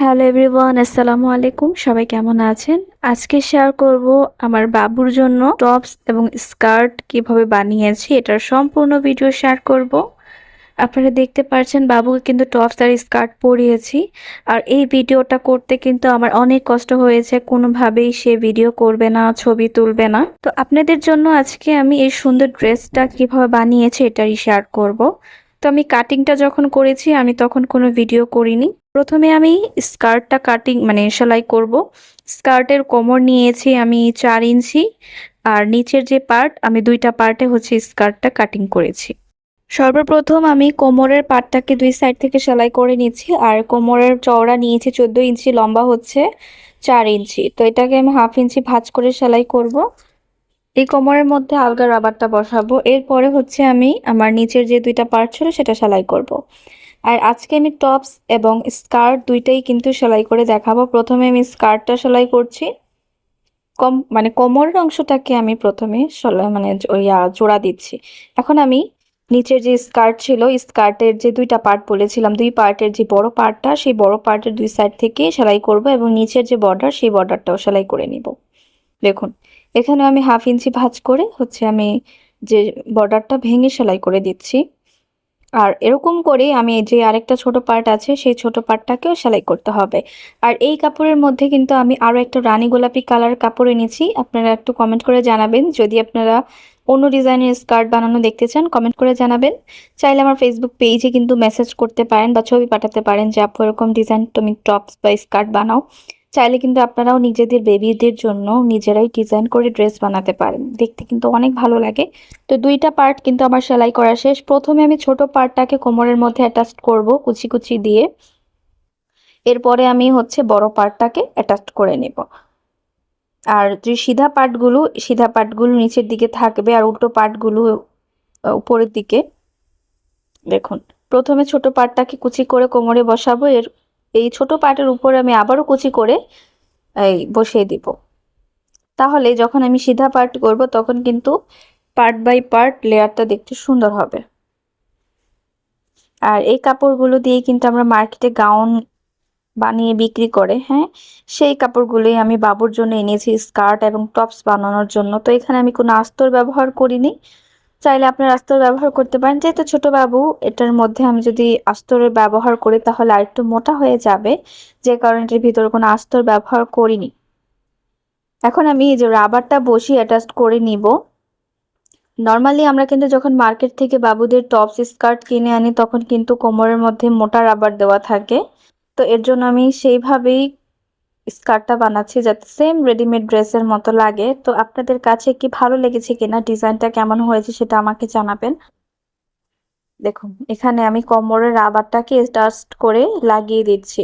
Hello everyone আসসালামু আলাইকুম সবাই কেমন আছেন? আজকে শেয়ার করব আমার বাবুর জন্য টপস এবং স্কার্ট কীভাবে বানিয়েছি, এটার সম্পূর্ণ ভিডিও শেয়ার করব। আপনারা দেখতে পাচ্ছেন বাবুকে কিন্তু টপস আর স্কার্ট পরিয়েছি। আর এই ভিডিওটা করতে কিন্তু আমার অনেক কষ্ট হয়েছে, কোনোভাবেই সে ভিডিও করবে না, ছবি তুলবে না। তো আপনাদের জন্য আজকে আমি এই সুন্দর ড্রেসটা কীভাবে বানিয়েছি এটাই শেয়ার করব। তো আমি কাটিংটা যখন করেছি, আমি তখন কোনো ভিডিও করিনি। প্রথমে আমি স্কার্টটা কাটিং মানে সেলাই করব। স্কার্টের কোমর নিয়েছি আমি চার ইঞ্চি। আর নিচের যে পার্ট, আমি দুইটা পার্টে হচ্ছে স্কার্টটা কাটিং করেছি। সর্বপ্রথম আমি কোমরের পার্টটাকে দুই সাইড থেকে সেলাই করে নিচ্ছি। আর কোমরের চওড়া নিয়েছি চোদ্দ ইঞ্চি, লম্বা হচ্ছে চার ইঞ্চি। তো এটাকে আমি হাফ ইঞ্চি ভাঁজ করে সেলাই করব। এই কোমরের মধ্যে আলগা রাবারটা বসাবো। এরপরে হচ্ছে আমি আমার নিচের যে দুইটা পার্ট ছিল, সেটা সেলাই করব। আর আজকে আমি টপস এবং স্কার্ট দুইটাই কিন্তু সেলাই করে দেখাবো। প্রথমে আমি স্কার্টটা সেলাই করছি। কম মানে কোমরের অংশটাকে আমি প্রথমে মানে জোড়া দিচ্ছি। এখন আমি নিচের যে স্কার্ট ছিল, স্কার্টের যে দুইটা পার্ট বলেছিলাম, দুই পার্টের যে বড় পার্টটা, সেই বড় পার্টের দুই সাইড থেকে সেলাই করব এবং নিচের যে বর্ডার, সেই বর্ডারটাও সেলাই করে নিব। দেখুন এখানে আমি হাফ ইঞ্চি ভাঁজ করে হচ্ছে আমি যে বর্ডারটা ভেঙে সেলাই করে দিচ্ছি। আর এরকম করে আমি যে আরেকটা ছোট পার্ট আছে, সেই ছোট পার্টটাকেও সেলাই করতে হবে। আর এই কাপড়ের মধ্যে কিন্তু আমি আরও একটা রানী গোলাপি কালার কাপড় এনেছি। আপনারা একটু কমেন্ট করে জানাবেন। যদি আপনারা অন্য ডিজাইনের স্কার্ট বানানো দেখতে চান কমেন্ট করে জানাবেন। চাইলে আমার ফেসবুক পেজে কিন্তু মেসেজ করতে পারেন বা ছবি পাঠাতে পারেন যে, আপু, এরকম ডিজাইন তুমি টপস বা স্কার্ট বানাও। চাইলে কিন্তু আপনারাও নিজেদের বেবিদের জন্য নিজেরাই ডিজাইন করে ড্রেস বানাতে পারেন। দেখতে কিন্তু অনেক ভালো লাগে। তো দুইটা পার্ট কিন্তু আমার সেলাই করা শেষ। প্রথমে আমি ছোট পার্টটাকে কোমরের মধ্যে অ্যাটাচ করব কুচি কুচি দিয়ে। এরপরে আমি হচ্ছে বড় পার্টটাকে অ্যাটাচ করে নেব। আর যে সিধা পার্টগুলো সিধা পার্টগুলো নিচের দিকে থাকবে আর উল্টো পার্টগুলো উপরের দিকে। দেখুন, প্রথমে ছোট পার্টটাকে কুচি করে কোমরে বসাবো। এর এই ছোট পার্টের উপরে আমি আবারও কুচি করে, এই বসিয়ে দিব। তাহলে যখন আমি সিধা পার্ট করব, তখন কিন্তু পার্ট বাই পার্ট লেয়ারটা দেখতে সুন্দর হবে। আর এই কাপড়গুলো দিয়ে কিন্তু আমরা মার্কেটে গাউন বানিয়ে বিক্রি করে হ্যাঁ? সেই কাপড়গুলোই আমি বাবুর জন্য এনেছি, স্কার্ট এবং টপস বানানোর জন্য। তো এখানে আমি কোনো আস্তর ব্যবহার করিনি। চাইলে আপনার আস্তর ব্যবহার করতে পারেন। যেহেতু ছোট বাবু, এটার মধ্যে আমি যদি আস্তরের ব্যবহার করি, তাহলে আরেকটু মোটা হয়ে যাবে। যে কারণে এটার ভিতরে কোনো আস্তর ব্যবহার করিনি। এখন আমি এই যে রাবারটা বসি অ্যাটাচ করে নিব। নর্মালি আমরা কিন্তু যখন মার্কেট থেকে বাবুদের টপস স্কার্ট কিনে আনি, তখন কিন্তু কোমরের মধ্যে মোটা রাবার দেওয়া থাকে। তো এর জন্য আমি সেইভাবেই স্কার্টটা বানাচ্ছি, যাতে সেম রেডিমেড ড্রেসের মতো লাগে। তো আপনাদের কাছে কি ভালো লেগেছে কিনা, ডিজাইনটা কেমন হয়েছে সেটা আমাকে জানাবেন। দেখুন, এখানে আমি কোমরের রাবারটাকে স্টাস্ট করে লাগিয়ে দিচ্ছি।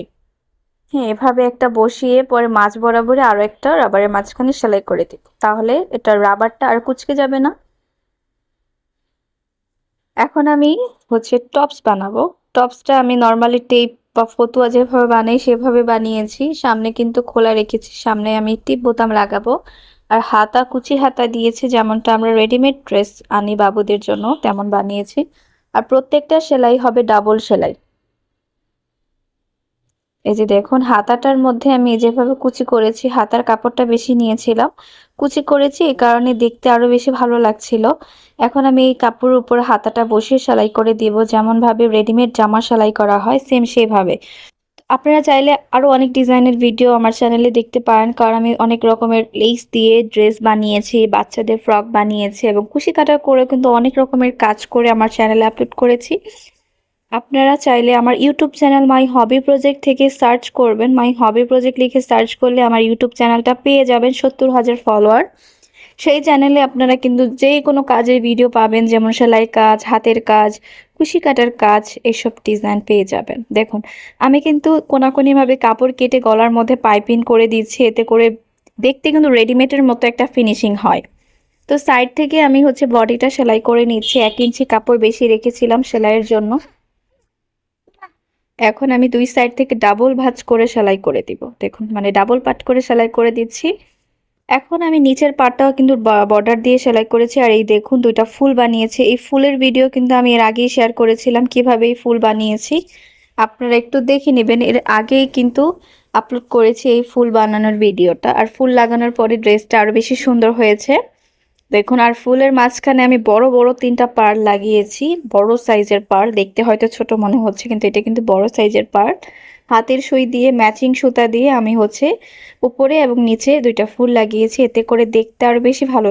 হ্যাঁ এভাবে একটা বসিয়ে পরে মাছ বরাবরে আরও একটা রাবারের মাঝখানে সেলাই করে দিব তাহলে এটা রাবারটা আর কুচকে যাবে না। এখন আমি হচ্ছে টপস বানাবো। টপসটা আমি নর্মালি টেপ বা ফতুয়া যেভাবে বানাই, সেভাবে বানিয়েছি। সামনে কিন্তু খোলা রেখেছি। সামনে আমি টিপ বোতাম লাগাবো। আর হাতা, কুচি হাতা দিয়েছি, যেমনটা আমরা রেডিমেড ড্রেস আনি বাবুদের জন্য, তেমন বানিয়েছি। আর প্রত্যেকটা সেলাই হবে ডাবল সেলাই। এই যে দেখুন, হাতাটার মধ্যে আমি যেভাবে কুচি করেছি, হাতার কাপড়টা বেশি নিয়েছিলাম। কুচি করেছি, এই কারণে দেখতে আরও বেশি ভালো লাগছিল। এখন আমি এই কাপড়ের উপর হাতাটা বসিয়ে সেলাই করে দিব। যেমনভাবে রেডিমেড জামা সেলাই করা হয় সেম সেভাবে। আপনারা চাইলে আরও অনেক ডিজাইনের ভিডিও আমার চ্যানেলে দেখতে পারেন। কারণ আমি অনেক রকমের লেস দিয়ে ড্রেস বানিয়েছি, বাচ্চাদের ফ্রক বানিয়েছি এবং কুশি কাটার করে কিন্তু অনেক রকমের কাজ করে আমার চ্যানেলে আপলোড করেছি। আপনারা চাইলে আমার YouTube channel my hobby project থেকে সার্চ করবেন। মাই হবি প্রজেক্ট লিখে সার্চ করলে আমার ইউটিউব চ্যানেলটা পেয়ে যাবেন সত্তর হাজার ফলোয়ার। সেই চ্যানেলে আপনারা কিন্তু যে কোনো কাজের ভিডিও পাবেন, যেমন সেলাই কাজ, হাতের কাজ, কুশি কাটার কাজ, এসব ডিজাইন পেয়ে যাবেন। দেখুন, আমি কিন্তু কোনাকুনিভাবে কাপড় কেটে গলার মধ্যে পাইপিং করে দিচ্ছি, এতে করে দেখতে কিন্তু রেডিমেডের মতো একটা ফিনিশিং হয়। তো সাইড থেকে আমি হচ্ছে বডিটা সেলাই করে নিচ্ছি। এক ইঞ্চি কাপড় বেশি রেখেছিলাম সেলাইয়ের জন্য। এখন আমি দুই সাইড থেকে ডাবল ভাঁজ করে সেলাই করে দিব। দেখুন মানে ডাবল পাট করে সেলাই করে দিচ্ছি। এখন আমি নিচের পাটটাও কিন্তু বর্ডার দিয়ে সেলাই করেছি। আর এই দেখুন, দুইটা ফুল বানিয়েছি। এই ফুলের ভিডিও কিন্তু আমি এর আগেই শেয়ার করেছিলাম, কীভাবে এই ফুল বানিয়েছি। আপনারা একটু দেখে নেবেন, এর আগেই কিন্তু আপলোড করেছি এই ফুল বানানোর ভিডিওটা আর ফুল লাগানোর পরে ড্রেসটা আরও বেশি সুন্দর হয়েছে। দেখুন, আর ফুলের মাঝখানে আমি বড় বড় তিনটা পার লাগিয়েছি। বড় সাইজের পার দেখতে হয়তো ছোট মনে হচ্ছে, কিন্তু এটা কিন্তু বড় সাইজের পার হাতের সুই দিয়ে, ম্যাচিং সুতা দিয়ে আমি হচ্ছে উপরে এবং নিচে দুইটা ফুল লাগিয়েছি। এতে করে দেখতে আরও বেশি ভালো